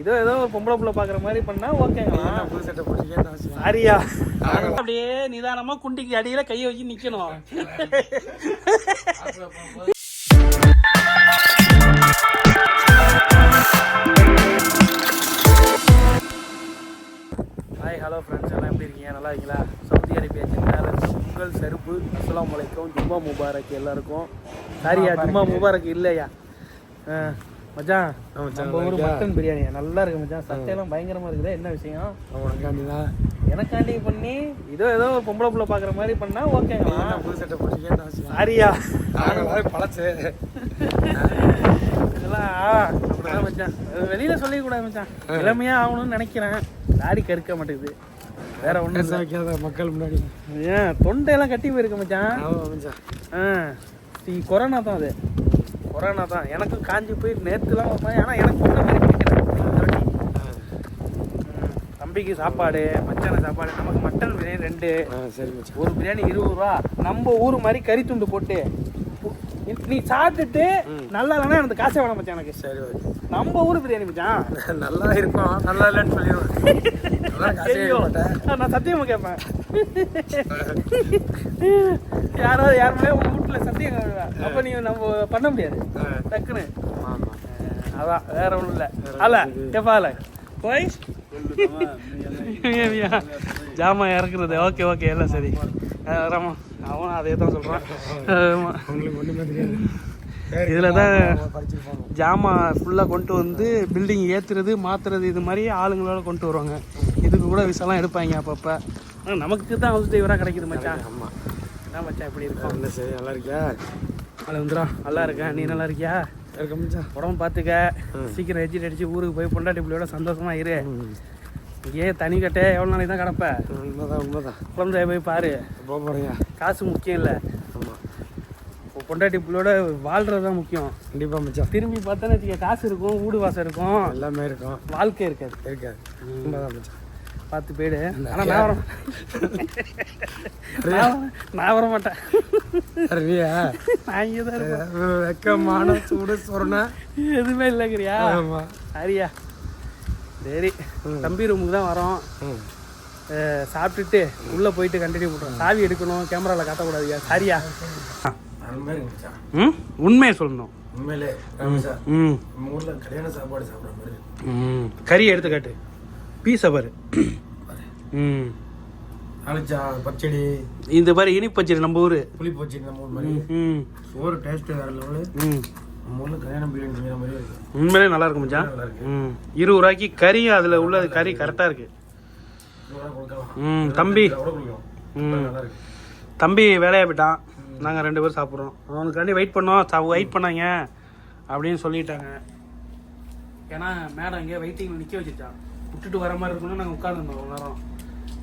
இதோ ஏதோ ஒரு பொம்பளை புள்ள பாக்குற மாதிரி பண்ணா ஓகேங்களா? புது சட்டை அவசியம் சாரியா? அப்படியே நிதானமா குண்டிக்கு அடியில கையை வச்சு நிக்கணும். ஹாய் ஹலோ ஃப்ரெண்ட்ஸ் எல்லாம் எப்படி இருக்கீங்க? நல்லா இருக்கீங்களா? சவுதி அரேபியா சென்னையில் உங்கள் செருப்பு அஸ்ஸலாமு அலைக்கும். ஜும்மா முபாரக் எல்லாருக்கும். சாரியா? ஜும்மா முபாரக் இல்லையா? ஆ, மச்சான் நம்ம ஊர் மட்டன் பிரியாணி. நல்லா இருக்கு மச்சான். சட்டையெல்லாம் பயங்கரமா இருக்குது. என்ன விஷயம்? உனக்காண்டிதான் எனக்காண்டி பண்ணி இதோ ஏதோ பொம்பளை புள்ள பாக்குற மாதிரி பண்ணா ஓகேங்களா? புது சட்டை அவசியம்? சாரியா நாங்களாம் பழசு. இதெல்லாம் மச்சான். வெளியில சொல்லிக்க கூடாது மச்சான் இளமையா ஆகணும்னு நினைக்கிறேன். தாடி கருக்க மாட்டேங்குது. வேற பேச வைக்காத மக்கள் முன்னாடி. ஏன் தொண்டையெல்லாம் கட்டி போயிருக்கு மச்சான். ஆ கொரோனா தான் அது. கொரோனா தான். எனக்கும் காஞ்சி போய் நேற்றுலாம் ஆனால் எனக்கு ஒன்றும் மாதிரி தம்பிக்கு சாப்பாடு மச்சான சாப்பாடு நமக்கு மட்டன் பிரியாணி ரெண்டு. சரி ஒரு பிரியாணி இருபது ரூபா. நம்ம ஊர் மாதிரி கறி துண்டு போட்டு. நீ சாப்பிட்டுட்டு நல்லா இல்லைன்னா எனக்கு காசே வேணாம் மச்சான் எனக்கு. சரி ஓகே. நம்ம ஊர் பிரியாணி மச்சான். நல்லா இருக்கும். நல்லா இல்லைன்னு சொல்லிடுவேன். நான் சத்தியமா கேட்பேன். யாராவது யாருமே உங்க வீட்டுல சத்தியம். அப்ப நீங்க நம்ம பண்ண முடியாது. டக்குன்னு. ஆமா. அதான் வேற ஒண்ணும் இல்ல. அல்ல கேப்பால போய். ஜாமா இறக்குறது. ஓகே ஓகே எல்லாம் சரி. ராமா அவன் அதே தான் தெரியாது. இதுல தான் படிச்சிருப்பாங்க ஜாமா ஃபுல்லாக கொண்டு வந்து பில்டிங் ஏற்றுறது மாற்றுறது இது மாதிரி ஆளுங்களோட கொண்டு வருவாங்க. இதுக்கு கூட விசாலாம் எடுப்பாங்க அப்பப்போ. நமக்கு தான் ஹவுஸ் டிரைவராக கிடைக்குது மச்சான். ஆமா. என்ன மச்சான் இப்படி இருக்கும்? என்ன சரி நல்லா இருக்கியா? அதில் வந்துடா நல்லா இருக்கேன். நீ நல்லா இருக்கியா? இருக்க மச்சான். உடம்பு பார்த்துக்க சீக்கிரம் எஜிட் அடிச்சு ஊருக்கு போய் பொண்டாட்டி பிள்ளையோட சந்தோஷமா இரு. இங்கேயே தனி கட்டே எவ்வளோ நாளைக்கு தான் கிடப்ப? உண்மைதான் உண்மைதான். குழந்தைய போய் பாரு. போக போறியா? காசு முக்கியம் இல்லை. ஆமா. பொண்டாட்டி பிள்ளையோட வாழ்றது தான் முக்கியம். கண்டிப்பா மச்சான். திரும்பி பார்த்தோன்னு வச்சுக்க காசு இருக்கும் வீடு வாசம் இருக்கும். எல்லாமே இருக்கும். வாழ்க்கை இருக்காது. இருக்காது. உண்மைதான் மச்சான். பார்த்து போயிடு. ஆனால் நான் வர நான் நான் வர மாட்டேன். நான் இங்கே தான் வெக்கமான சூடு சொரணா. எதுவுமே இல்லைங்கிறியா ஆமா. சரியா சரி தம்பி ரூமுக்கு தான் வரோம். சாப்பிட்டுட்டு உள்ளே போயிட்டு கண்டினியூ பண்ணுறோம் சாவி எடுக்கணும் கேமராவில் காட்டக்கூடாதுயா சரியா? ம்? உண்மையை சொல்லணும். உண்மையிலே ம். ஊர்ல கல்யாண சாப்பாடு சாப்பிட்ற மாதிரி. ம். கறி எடுத்து காட்டு. பீஸை பாரு. ம். அழிச்சா பச்சடி. இந்த மாதிரி இனிப்பச்சரி நம்ம ஊர். புளி பச்சடி நம்ம ஊர் மாதிரி. ம் சோறு டேஸ்ட் வேற லெவலு. ம். நம்ம ஊர்ல கல்யாணம் பிரியாணி செஞ்ச மாதிரி இருக்கு. உண்மையிலே நல்லா இருக்கும் மச்சான். நல்லா இருக்கு. ம். இருபது ரூபாய்க்கு கறியும் அதில் உள்ள கறி கரெக்டாக இருக்கு. ம் தம்பி. ம். நல்லா இருக்கு. தம்பி வேலையா போயிட்டான். நாங்கள் ரெண்டு பேரும் சாப்பிட்றோம். அவனுக்காண்டி வெயிட் பண்ணோம். வெயிட் பண்ணாங்க. அப்படின்னு சொல்லிட்டாங்க. ஏன்னா மேடம் இங்கே வெயிட்டிங்கில் நிற்க வச்சுட்டான். விட்டுட்டு வர மாதிரி இருக்கணும் நாங்கள் உட்காந்துருந்தோம் ஒரு நேரம்.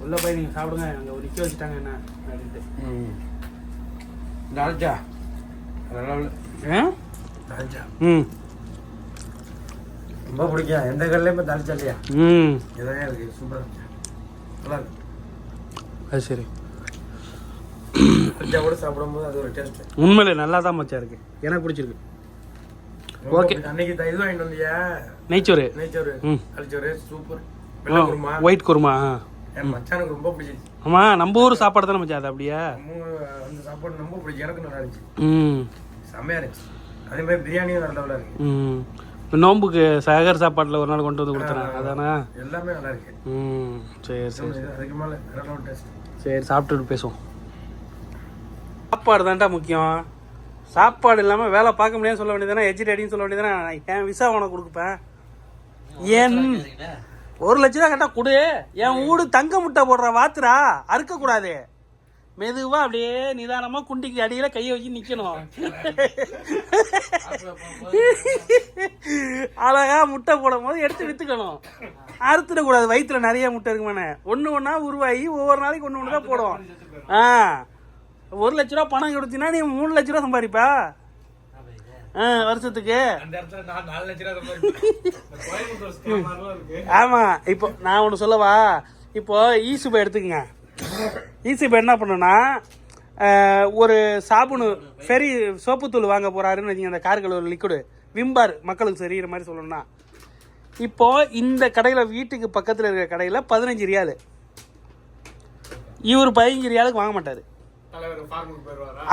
உள்ளே போய் நீங்கள் சாப்பிடுங்க அங்கே நிற்க வச்சுட்டாங்க என்ன அப்படின்ட்டு. ஆ? அழிச்சா ம். ரொம்ப பிடிக்கும். எந்த கல்லையும் இப்போ தாளிச்சா இல்லையா? ம். இதான் இருக்கு. சூப்பராக இருக்கு. நல்லா இருக்கு. அது சரி. கூட சாப்பிடும்போது அது ஒரு டேஸ்ட் உண்மையிலே நல்லா தான் மச்சா இருக்கு. எனக்கு பிடிச்சிருக்கு. Okay. அன்னைக்கு இது வாங்கிட்டு வந்தியா? நெய்ச்சோறு. நெய்ச்சோறு. ம். அழிச்சோறு சூப்பர் ஒயிட் குருமா. என் மச்சானுக்கு ரொம்ப பிடிச்சிச்சு ஆமா நம்ம ஊர் சாப்பாடு தானே மச்சா அது அப்படியே? அந்த சாப்பாடு ரொம்ப பிடிச்சி எனக்கு நல்லா இருந்துச்சு. ம். செம்மையா இருந்துச்சு. அதே மாதிரி பிரியாணியும் நல்ல லெவலாக இருக்கு. ம். நோம்புக்கு சகர் சாப்பாட்டில் ஒரு நாள் கொண்டு வந்து கொடுத்துறேன். அதானே? எல்லாமே நல்லா இருக்கு. ம். சரி சரி அதுக்கு மேலே சரி சாப்பிட்டுட்டு பேசுவோம். சாப்பாடு தான்டா முக்கியம். சாப்பாடு இல்லாமல் வேலை பார்க்க முடியாதுன்னு சொல்ல வேண்டியதானே எஜிட் அடின்னு சொல்ல வேண்டியதானே என் விசா உனக்கு கொடுப்பேன் ஏன் ஒரு லட்ச ரூபா கட்டா கொடு. என் வீடு தங்க முட்டை போடுற வாத்துரா அறுக்கக்கூடாது. மெதுவா அப்படியே நிதானமா குண்டிக்கு அடியில கையை வச்சு நிக்கணும். அழகா முட்டை போடும் போது எடுத்து வித்துக்கணும். அறுத்துடக்கூடாது. வயிற்றுல நிறைய முட்டை இருக்குமானே ஒன்று ஒன்றா உருவாகி ஒவ்வொரு நாளைக்கு ஒன்று ஒன்று தான் போடும் ஆ. ஒரு லட்ச ரூபா பணம் கொடுத்தீங்கன்னா நீ மூணு லட்ச ரூபா சம்பாதிப்பா. ஆ வருஷத்துக்கு. நான் ஆமா இப்போ நான் ஒன்று சொல்லவா? இப்போ ஈசுபை எடுத்துக்கங்க. ஈசுபை என்ன பண்ணுன்னா ஒரு சாபுனு ஃபெரி சோப்புத்தூள் வாங்க போறாருன்னு வச்சுங்க அந்த கார்கள் ஒரு லிக்விடு விம்பார் மக்களுக்கு சரிகிற மாதிரி சொல்லணும்னா. இப்போ இந்த கடையில் வீட்டுக்கு பக்கத்தில் இருக்கிற கடையில் பதினஞ்சு ரியாலு. இவர் பதினஞ்சு ரியாலுக்கு வாங்க மாட்டார்.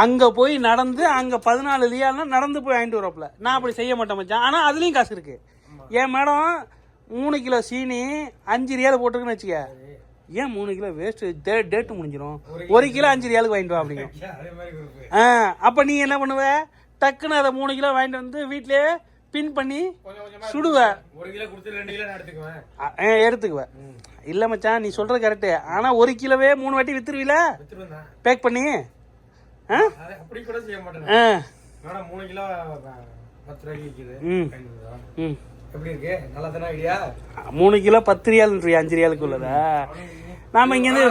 அங்கே போய் நடந்து அங்கே பதினாலு ரியால்னா நடந்து போய் வாங்கிட்டு வரப்பல நான் அப்படி செய்ய மாட்டேன் மச்சான். ஆனால் அதுலேயும் காசு இருக்கு. என் மேடம் மூணு கிலோ சீனி அஞ்சு ரியால் போட்டிருக்குன்னு வச்சுக்க. ஏன் மூணு கிலோ வேஸ்ட் டேட்டு முடிஞ்சிடும் ஒரு கிலோ அஞ்சு ரியாலுக்கு வாங்கிட்டு வா அப்படிங்க. ஆ அப்போ நீ என்ன பண்ணுவ? டக்குன்னு அதை மூணு கிலோ வாங்கிட்டு வந்து வீட்டிலே பின் பண்ணி கொஞ்சம் கொஞ்சமா சுடுவ. ஒரு கிலோ கொடுத்து ரெண்டு கிலோ நான் எடுத்துக்குவேன் இல்லை மச்சான் நீ சொல்கிறது கரெக்டு ஆனால் ஒரு கிலோவே மூணு வாட்டி வித்துருவீல? பேக் பண்ணி? ஆ? அப்படி கூட செய்ய மாட்டேன். மூணு கிலோ பத்து ரூபாய்க்கு விற்கிது ம். ஐநூறு ரூபா. ம். எப்படி இருக்கு? நல்லா தானே ஐடியா? மூணு கிலோ பத்து ரியால்ன்றியா அஞ்சு ரியாலுக்கு உள்ளதா நாம இங்கேருந்து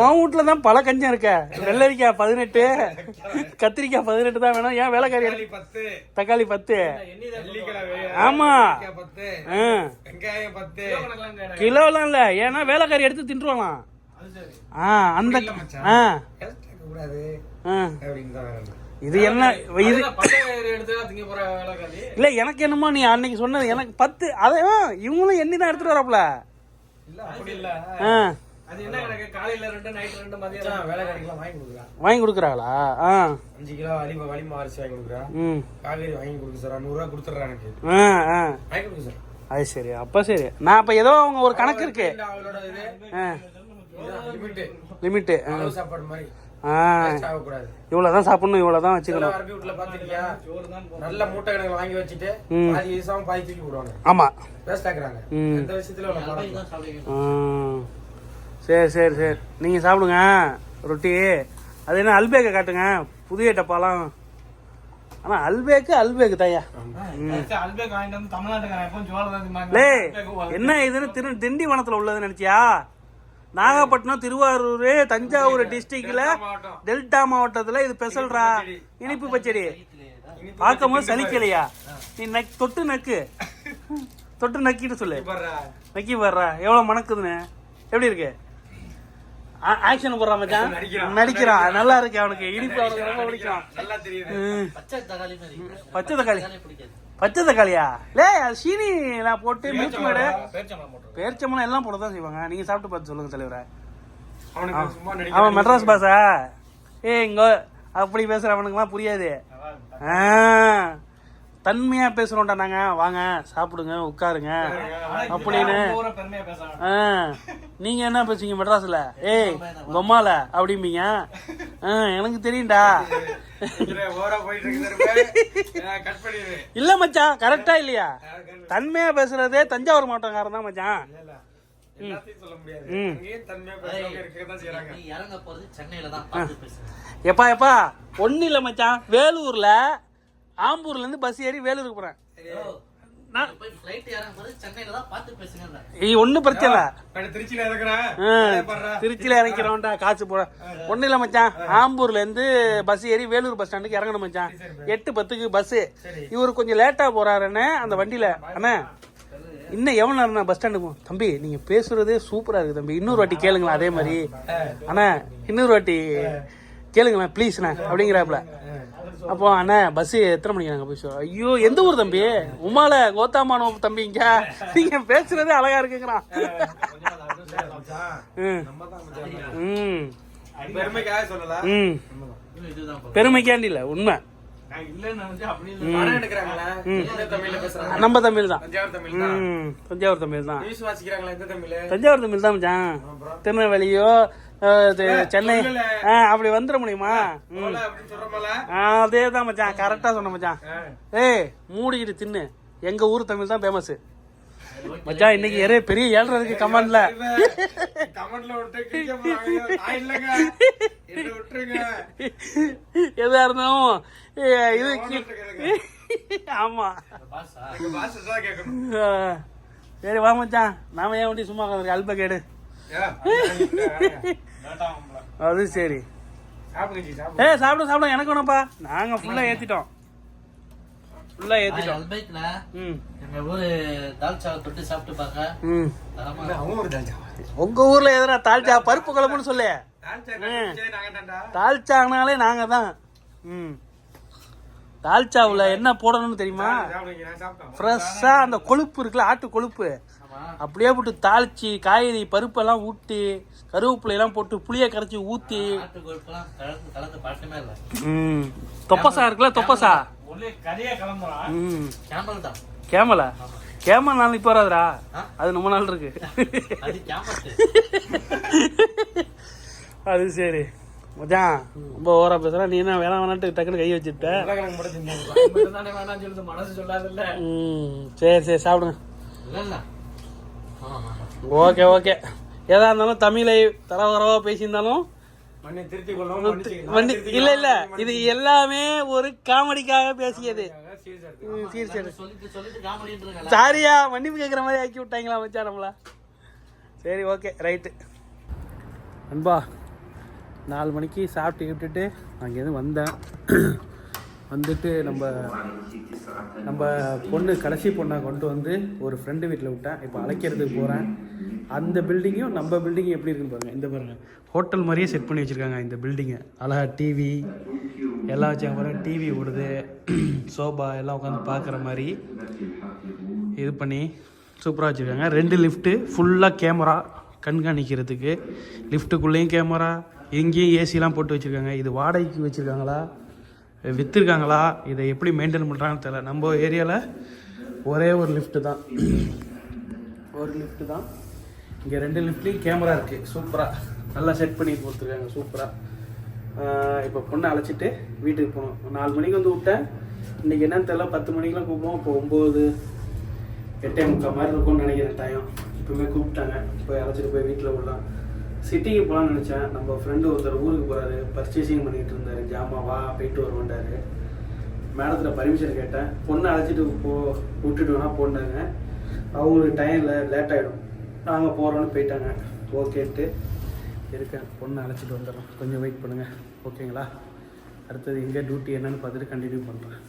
உன் வீட்டில் தான் பல கஞ்சம் இருக்க? வெள்ளரிக்காய் பதினெட்டு கத்திரிக்காய் பதினெட்டு தான் வேணும். ஏன் வேலைக்காரி தக்காளி பத்து. ஆமா. கிலோலாம் இல்லை. ஏன்னா வேலைக்காரி எடுத்து தின்றுவாங்களாம். ஆ அந்த. ஆ. இது என்ன இது இல்லை எனக்கு என்னமோ நீ அன்னைக்கு சொன்னது எனக்கு பத்து அதையும் இவங்களும் எண்ணி தான் எடுத்துட்டு வரப்பல. ஆ. அது என்ன கணக்கு? காலையில ரெண்டு நைட் ரெண்டு மதியம் வேலைக்காரிக்கெல்லாம் வாங்கி கொடுக்குறா. வாங்கி கொடுக்குறாங்களா ஆ. அஞ்சு கிலோ அலிமா வலிமா அரிசி வாங்கி கொடுக்குறா. ம். காவேரி வாங்கி கொடுக்கு சார். நூறுரூவா கொடுத்துட்றா எனக்கு. ஆ ஆ. வாங்கி கொடுக்கு சார். அது சரி அப்போ சரி. நான் அப்போ ஏதோ அவங்க ஒரு கணக்கு இருக்கு. அவளோட இது லிமிட்டு ஆ அளவு சாப்பாடு மாதிரி. இவ்வளோ தான் சாப்பிடணும் இவ்வளோ தான் வச்சுக்கணும் நல்ல மூட்டை கணக்கு வாங்கி வச்சுட்டு ம். பாதி தூக்கி விடுவாங்க ஆமாம் வேஸ்ட் ஆக்குறாங்க. விஷயத்துல. சரி சரி சரி. நீங்கள் சாப்பிடுங்க ரொட்டி. அது என்ன அல்பேக்கை காட்டுங்க. புதிய டப்பாலாம். ஆனால் அல்பேக்கு அல்பேக்கு தாயா. என்ன இதுன்னு திரு திண்டிவனத்தில் உள்ளதுன்னு நினச்சியா? நாகப்பட்டினம் திருவாரூர் தஞ்சாவூர் டிஸ்ட்ரிக்ட்ல டெல்டா மாவட்டத்தில் இது ஸ்பெஷல்ரா இனிப்பு பச்சடி. பார்க்கும் போது சலிக்கலையா? நீ நக் தொட்டு நக்கு. தொட்டு நக்கிட்டு சொல்லு. நக்கி வர்றா எவ்வளோ மணக்குதுன்னு. எப்படி இருக்கு? ஆக்ஷன் போடுறான் மச்சான். நடிக்கிறான். நடிக்கிறான். நல்லா இருக்கு அவனுக்கு. இனிப்பு அவனுக்கு ரொம்ப பிடிக்கும். நல்லா தெரியுது. ம். பச்சை தக்காளி பச்சை தக்காளியா? லே அது சீனி நான் போட்டு மில்க் மேடு. பேரிச்சம்பளம் எல்லாம் போட தான் செய்வாங்க. நீங்க சாப்பிட்டு பார்த்து சொல்லுங்க தலைவரே. அவன் மெட்ராஸ் பாஸா ஏ இங்க அப்படி பேசுற அவனுக்குலாம் புரியாது. ஆ, தன்மையா பேசுறோம்டா நாங்க. வாங்க சாப்பிடுங்க உட்காருங்க. அப்படின்னு. ஆ, நீங்க என்ன பேசுவீங்க மெட்ராஸ்ல? ஏய் கொம்மால அப்படிம்பீங்க. ஆ, எனக்கு தெரியும்டா. இல்ல மச்சான் கரெக்டா இல்லையா? தன்மையா பேசுறதே தஞ்சாவூர் மாவட்டக்காரன் தான் மச்சான். எப்பா எப்பா ஒன்னும் இல்ல மச்சான். வேலூர்ல ஆம்பூர்ல இருந்து பஸ் ஏறி வேலூருக்கு போறேன். ஒன்னும் பிரச்சனை இல்ல. நான் திருச்சியில இறங்கிறோம்டா காசு போட. ஒன்னும் இல்ல மச்சான். ஆம்பூர்ல இருந்து பஸ் ஏறி வேலூர் பஸ் ஸ்டாண்டுக்கு இறங்கணும் மச்சான். எட்டு பத்துக்கு பஸ். இவர் கொஞ்சம் லேட்டா போறாருன்னு அந்த வண்டியில. அண்ணா இன்னும் எவ்வளவு நேரம் பஸ் ஸ்டாண்டுக்கு போ- தம்பி நீங்க பேசுறதே சூப்பரா இருக்கு தம்பி. இன்னொரு வாட்டி கேளுங்களா அதே மாதிரி. அண்ணா இன்னொரு வாட்டி கேளுங்களேன் ப்ளீஸ்ண்ணா அப்படிங்கிறாப்புல. அப்போ அண்ணா பஸ் எத்தனை மணிக்கு நாங்கள் போய் ஐயோ எந்த ஊர் தம்பி? உமால கோத்தாமான தம்பி இங்க. நீங்க பேசுறதே அழகா இருக்குங்கிறான். ம். பெருமைக்காண்டி இல்லை உண்மை. நம்ம தமிழ் தான். தஞ்சாவூர் தமிழ் தான். ம். தஞ்சாவூர் தமிழ் தான். திருநெல்வேலியோ சென்னை. ஆ அப்படி வந்துட முடியுமா? அதே தான் மச்சான். கரெக்டாக சொன்ன மச்சான். ஏய் மூடிக்கிட்டு தின்னு. எங்க ஊர் தமிழ் தான் ஃபேமஸ் மச்சான் இன்னைக்கு நிறைய பெரிய ஏழ்ரை இருக்கு கமெண்ட்ல எதா இருந்தாலும் இது. ஆமா. சரி வா மச்சான். நாம ஏன் வண்டி சும்மா அல்ப கேடு. அது சரி. ஏ சாப்பிட சாப்பிட. எனக்கு வேணாம்ப்பா. நாங்க ஃபுல்லா ஏத்திட்டோம். ஃபுல்லா ஏத்திட்டோம். அல்பைக்ல ம். எங்க ஊரு தால் சாவை தொட்டு சாப்பிட்டு பாருங்க ம். தரமா இல்ல, அவன் ஒரு தால்ச்சா. உங்க ஊர்ல எதுனா தால்ச்சா பருப்பு குழம்புன்னு சொல்லு. தால்ச்சா கண்டுபிடிச்சதே நாங்க தான்டா. தால்ச்சானாலே நாங்க தான் ம். தால்ச்சாவுல என்ன போடணும்னு தெரியுமா? சாப்பிடுங்க, நான் சாப்பிட்டேன். ஃப்ரெஷ்ஷா அந்த கொழுப்பு இருக்குல்ல ஆட்டு கொழுப்பு. அப்படியே போட்டு தாளிச்சு காய்கறி பருப்பெல்லாம் ஊட்டி கருவேப்பிலை எல்லாம் போட்டு புளிய கரைச்சி இல்லை. ம். தொப்பசா இருக்குல்ல தொப்பசா. ம். கேமல்? கேமல் நாள் இப்போ வராதுடா. ஆ? அது ரொம்ப நாள் இருக்கு. அது சரி. மச்சான் ரொம்ப ஓவரா பேசுற. நீ என்ன வேணாம் வேணான்ட்டு டக்குனு கை வச்சுட்ட. சரி சரி சாப்பிடுங்க. Okay okay. ஏதா இருந்தாலும் தமிழை தரவரவா பேசியிருந்தாலும் இல்ல இல்ல. இது எல்லாமே ஒரு காமெடிக்காக பேசியது. சாரியா மன்னிப்பு கேட்குற மாதிரி ஆக்கி விட்டாங்களா மச்சான் நம்மள? சரி ஓகே ரைட்டு. அன்பா நாலு மணிக்கு சாப்பிட்டு விட்டுட்டு அங்கேருந்து வந்தேன். வந்துட்டு நம்ம நம்ம பொண்ணு கடைசி பொண்ணை கொண்டு வந்து ஒரு ஃப்ரெண்டு வீட்டில் விட்டேன். இப்போ அழைக்கிறதுக்கு போகிறேன் அந்த பில்டிங்கும் நம்ம பில்டிங்கும் எப்படி இருக்குன்னு பாருங்கள் இந்த பாருங்கள் ஹோட்டல் மாதிரியே செட் பண்ணி வச்சுருக்காங்க இந்த பில்டிங்கை அழகா டிவி எல்லாம் வச்சாங்க பாருங்க டிவி ஓடுது. சோபா எல்லாம் உட்காந்து பார்க்குற மாதிரி இது பண்ணி சூப்பராக வச்சுருக்காங்க. ரெண்டு லிஃப்ட்டு ஃபுல்லாக கேமரா கண்காணிக்கிறதுக்கு. லிஃப்ட்டுக்குள்ளேயும் கேமரா எங்கேயும் ஏசிலாம் போட்டு வச்சுருக்காங்க. இது வாடகைக்கு வச்சுருக்காங்களா? விற்றுருக்காங்களா இதை எப்படி மெயின்டைன் பண்ணுறாங்கன்னு தெரியல. நம்ம ஏரியாவில் ஒரே ஒரு லிஃப்ட்டு தான். ஒரு லிஃப்ட்டு தான். இங்கே ரெண்டு லிஃப்ட்லேயும் கேமரா இருக்குது சூப்பராக நல்லா செட் பண்ணி கொடுத்துருக்காங்க. சூப்பராக இப்போ பொண்ணை அழைச்சிட்டு வீட்டுக்கு போகணும். நாலு மணிக்கு வந்து விட்டேன். இன்றைக்கி என்னன்னு தெரியல. பத்து மணிக்கெலாம் கூப்பிடுவோம். இப்போ ஒம்பது எட்டே முக்கால் மாதிரி இருக்கும்னு நினைக்கிறேன் டைம் இப்போவுமே கூப்பிட்டாங்க. போய் அழைச்சிட்டு போய் வீட்டில் விடலாம் சிட்டிக்கு போகலான்னு நினச்சேன். நம்ம ஃப்ரெண்டு ஒருத்தர் ஊருக்கு போகிறாரு பர்ச்சேசிங் பண்ணிகிட்டு இருந்தார். ஜாமா வா போயிட்டு வருவோண்டாரு மேடத்தில் பர்மிஷன் கேட்டேன். பொண்ணை அழைச்சிட்டு போ விட்டுட்டு போனாங்க அவங்களுக்கு டைம் லேட் ஆகிடும் நாங்கள் போகிறோன்னு போயிட்டாங்க. ஓகேன்ட்டு இருக்கேன். பொண்ணை அழைச்சிட்டு வந்துடுறோம் கொஞ்சம் வெயிட் பண்ணுங்கள் ஓகேங்களா? அடுத்தது எங்கே டியூட்டி என்னன்னு பார்த்துட்டு கண்டினியூ பண்ணுறேன்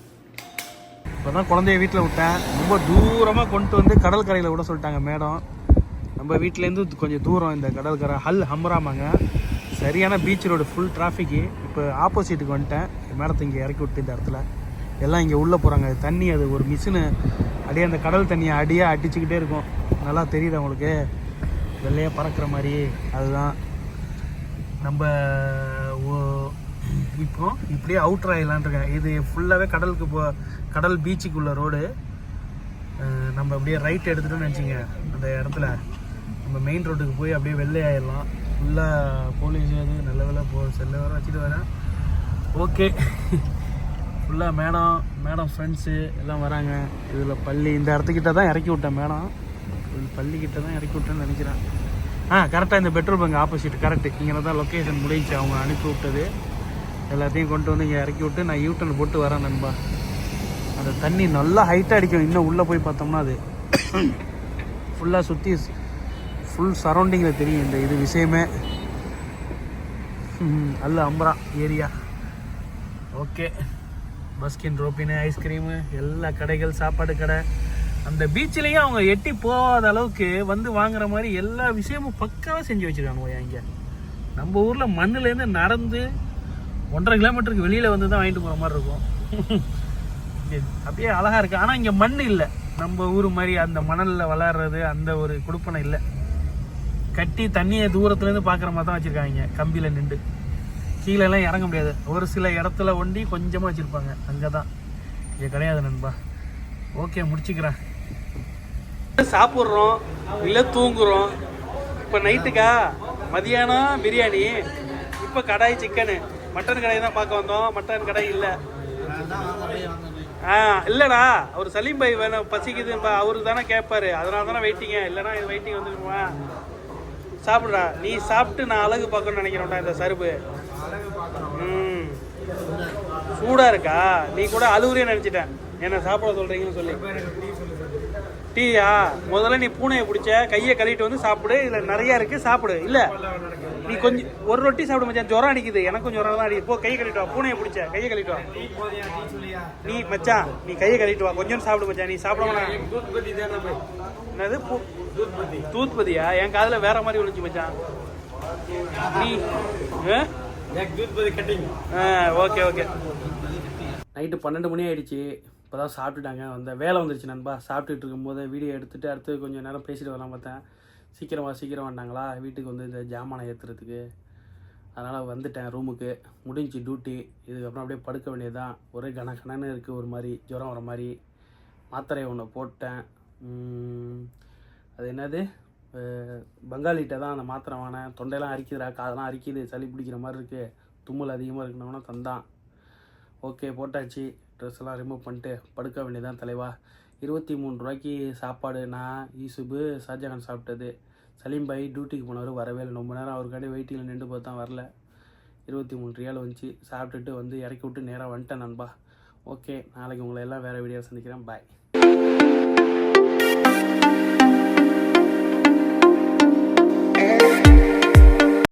இப்போ தான் குழந்தைய வீட்டில் விட்டேன். ரொம்ப தூரமாக கொண்டு வந்து கடல் கரையில் விட சொல்லிட்டாங்க மேடம். நம்ம வீட்டிலேருந்து கொஞ்சம் தூரம் இந்த கடற்கரை ஹல் ஹம்ராமாங்க. சரியான பீச் ரோடு ஃபுல் டிராஃபிக்கு இப்போ ஆப்போசிட்டுக்கு வந்துட்டேன். மேடத்தை இங்கே இறக்கி விட்டு இந்த இடத்துல. எல்லாம் இங்கே உள்ளே போகிறாங்க தண்ணி அது ஒரு மிஷினு அப்படியே அந்த கடல் தண்ணியை அடியே அடிச்சுக்கிட்டே இருக்கும். நல்லா தெரியுது அவங்களுக்கு. வெள்ளையாக பறக்கிற மாதிரி. அதுதான். நம்ம ஓ- இப்போ இப்படியே அவுட்ரு ஆகிடலான் இருக்கேன். இது ஃபுல்லாகவே கடலுக்கு போ கடல் பீச்சுக்குள்ள ரோடு நம்ம அப்படியே ரைட் எடுத்துட்டோம்னு நினச்சிங்க அந்த இடத்துல. நம்ம மெயின் ரோட்டுக்கு போய் அப்படியே வெள்ளை ஆயிடலாம் ஃபுல்லாக போலீஸ் அது நல்ல வேலை போ செல்ல வர வச்சுட்டு வரேன். ஓகே ஃபுல்லாக மேடம் மேடம் ஃப்ரெண்ட்ஸு எல்லாம் வராங்க. இதில் பள்ளி இந்த இடத்துக்கிட்ட தான் இறக்கி விட்டேன் மேடம் பள்ளிக்கிட்ட தான் இறக்கி விட்டேன்னு நினைக்கிறேன். ஆ கரெக்டாக இந்த பெட்ரோல் பங்க் ஆப்போசிட் கரெக்டு இங்கே தான் லொக்கேஷன் முடிஞ்சு அவங்க அனுப்பி விட்டது. எல்லாத்தையும் கொண்டு வந்து இங்கே இறக்கி விட்டு நான் யூட்டன் போட்டு வரேன் நண்பா. அந்த தண்ணி நல்லா ஹைட்டாக அடிக்கும். இன்னும் உள்ளே போய் பார்த்தோம்னா அது. ஃபுல்லாக சுற்றி ஃபுல் சரௌண்டிங்கில் தெரியும் இந்த இது விஷயமே. அல்ல அம்பரா ஏரியா. ஓகே பஸ்கின் ரோப்பினு ஐஸ்கிரீமு எல்லா கடைகள் சாப்பாடு கடை. அந்த பீச்சிலையும் அவங்க எட்டி போகாத அளவுக்கு வந்து வாங்குற மாதிரி எல்லா விஷயமும் பக்காவாக செஞ்சு வச்சுருக்காங்க இங்கே. நம்ம ஊரில் மண்ணுலேருந்து நடந்து ஒன்றரை கிலோமீட்டருக்கு வெளியில் வந்து தான் வாங்கிட்டு போகிற மாதிரி இருக்கும். அப்படியே அழகாக இருக்குது ஆனால் இங்கே மண் இல்லை. நம்ம ஊர் மாதிரி அந்த மணலில் வளர்றது அந்த ஒரு கொடுப்பனை இல்லை. கட்டி தண்ணியை தூரத்துலேருந்து பார்க்குற மாதிரி தான் வச்சுருக்காங்க. கம்பியில் நின்று. கீழெல்லாம் இறங்க முடியாது. ஒரு சில இடத்துல ஒண்டி கொஞ்சமாக வச்சுருப்பாங்க. அங்கே தான். இங்கே கிடையாது நண்பா. ஓகே முடிச்சுக்கிறேன். சாப்பிட்றோம். இல்லை தூங்குறோம். இப்போ நைட்டுக்கா? மதியானம் பிரியாணி. இப்போ கடாய் சிக்கனு. மட்டன் கடை தான் பார்க்க வந்தோம். மட்டன் கடை இல்லை. ஆ இல்லைடா. அவர் சலீம் பாய் வேணும் பசிக்குதுப்பா அவரு தானே கேட்பாரு. அதனால தானே வெயிட்டிங்க இல்லைனா இது வெயிட்டிங் வந்துருக்குமா சாப்பிடுடா நீ சாப்பிட்டு நான் அழகு பார்க்கணும்னு நினைக்கிறேன்டா இந்த சருப்பு. ம். சூடாக இருக்கா? நீ கூட அழுவுறே நினச்சிட்டேன் என்ன சாப்பிட சொல்கிறீங்கன்னு சொல்லி. டீயா? முதல்ல நீ பூனையை பிடிச்ச கையை கழுவிட்டு வந்து சாப்பிடு. இதில் நிறையா இருக்குது சாப்பிடு. இல்லை நீ கொஞ்சம் ஒரு ரொட்டி சாப்பிடு மச்சான். ஜுரம் அடிக்குது. எனக்கும் ஜுரம் தான் அடிக்குது. போ கையை கழுவிட்டு வா. பூனையை பிடிச்ச கையை கழுவிட்டு வா. டீ போதியா, டீ சொல்லியா? நீ மச்சான் நீ கையை கழுவிட்டு வா. கொஞ்சம் சாப்பிடு மச்சான். நீ போய். என்னது. தூத்பதியா என் காதுல வேற மாதிரி ஒழிச்சு மச்சான். நீ ஓகே ஓகே. நைட்டு பன்னெண்டு மணி ஆயிடுச்சு. இப்போதான் சாப்பிட்டுட்டாங்க. அந்த வேலை வந்துருச்சு நண்பா. சாப்பிட்டுட்டு இருக்கும்போது வீடியோ எடுத்துகிட்டு அடுத்து கொஞ்சம் நேரம் பேசிட்டு வரலாம் பார்த்தேன். சீக்கிரமாக சீக்கிரம் வந்தாங்களா? வீட்டுக்கு வந்து இந்த ஜாமானை ஏற்றுறதுக்கு அதனால் வந்துட்டேன் ரூமுக்கு முடிஞ்சு டியூட்டி இதுக்கப்புறம் அப்படியே படுக்க வேண்டியது தான் ஒரே கன கணன்னு இருக்குது ஒரு மாதிரி. ஜுரம் வர மாதிரி. மாத்திரையை ஒன்று போட்டேன். அது என்னது? பங்காளிகிட்ட தான் அந்த மாத்திரை வாங்கினேன். தொண்டையெல்லாம் அரிக்குதுடா காதெல்லாம் அரிக்குது சளி பிடிக்கிற மாதிரி இருக்குது தும்மல் அதிகமாக இருக்கணும்னா தந்தான். ஓகே போட்டாச்சு. ட்ரெஸ்லாம் ரிமூவ் பண்ணிட்டு படுக்க வேண்டியதான் தலைவா. இருபத்தி மூணு ரூபாய்க்கு சாப்பாடு. நான் ஈசுபு ஷாஜகான் சாப்பிட்டது. சலீம் பாய் டியூட்டிக்கு போனவர் வரவே இல்லை. ரொம்ப நேரம் அவருக்காண்டி வெயிட்டிங்கில் நின்று பார்த்தா வரல. இருபத்தி மூணு ரியால் வந்துச்சு. சாப்பிட்டுட்டு வந்து இறக்கி விட்டு நேராக வந்துட்டேன் நண்பா. ஓகே நாளைக்கு உங்களை எல்லாம் வேறு வீடியோ சந்திக்கிறேன். பாய்